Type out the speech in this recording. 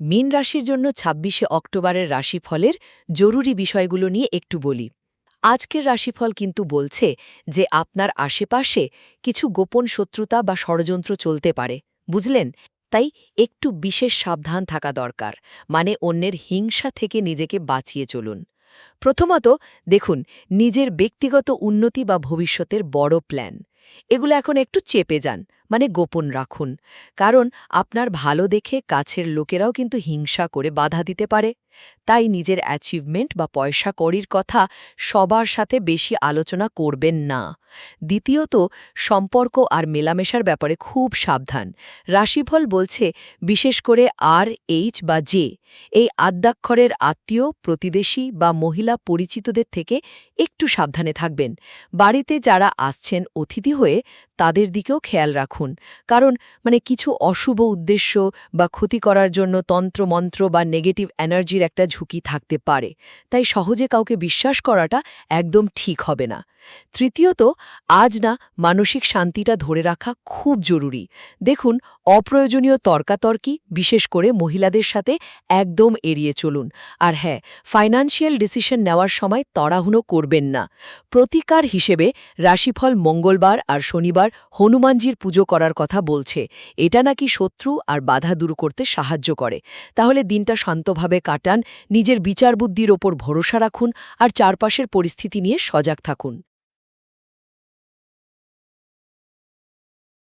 মীন রাশির জন্য ২৬শে অক্টোবরের রাশিফলের জরুরি বিষয়গুলো নিয়ে একটু বলি। আজকের রাশিফল কিন্তু বলছে যে আপনার আশেপাশে কিছু গোপন শত্রুতা বা ষড়যন্ত্র চলতে পারে, বুঝলেন? তাই একটু বিশেষ সাবধান থাকা দরকার মানে অন্যের হিংসা থেকে নিজেকে বাঁচিয়ে চলুন। প্রথমত, দেখুন, নিজের ব্যক্তিগত উন্নতি বা ভবিষ্যতের বড় প্ল্যান। এগুলো এখন একটু চেপে যান মানে গোপন রাখুন। কারণ আপনার ভালো দেখে কাছের লোকেরাও কিন্তু হিংসা করে বাধা দিতে পারে। তাই নিজের অ্যাচিভমেন্ট বা পয়সা কড়ির কথা সবার সাথে বেশি আলোচনা করবেন না। দ্বিতীয়ত, সম্পর্ক আর মেলামেশার ব্যাপারে খুব সাবধান। রাশিফল বলছে, বিশেষ করে আর এইচ বা জে এই আদ্যাক্ষরের আত্মীয়, প্রতিবেশী বা মহিলা পরিচিতদের থেকে একটু সাবধানে থাকবেন। বাড়িতে যারা আসছেন অতিথি হয়ে তাদের দিকেও খেয়াল রাখুন। কারণ মানে কিছু অশুভ উদ্দেশ্য বা ক্ষতি করার জন্য তন্ত্রমন্ত্র বা নেগেটিভ এনার্জির একটা ঝুঁকি থাকতে পারে। তাই সহজে কাউকে বিশ্বাস করাটা একদম ঠিক হবে না। তৃতীয়ত, আজ না মানসিক শান্তিটা ধরে রাখা খুব জরুরি। দেখুন, অপ্রয়োজনীয় তর্কাতর্কি, বিশেষ করে মহিলাদের সাথে, একদম এড়িয়ে চলুন। আর হ্যাঁ ফাইন্যান্সিয়াল ডিসিশন নেওয়ার সময় তড়াহুনো করবেন না। প্রতিকার হিসেবে রাশিফল মঙ্গলবার আর শনিবার হনুমানজির পুজো করার কথা বলছে। এটা নাকি শত্রু আর বাধা দূর করতে সাহায্য করে। তাহলে দিনটা শান্তভাবে কাটান, নিজের বিচার বুদ্ধির ওপর ভরসা রাখুন আর চারপাশের পরিস্থিতি নিয়ে সজাগ থাকুন।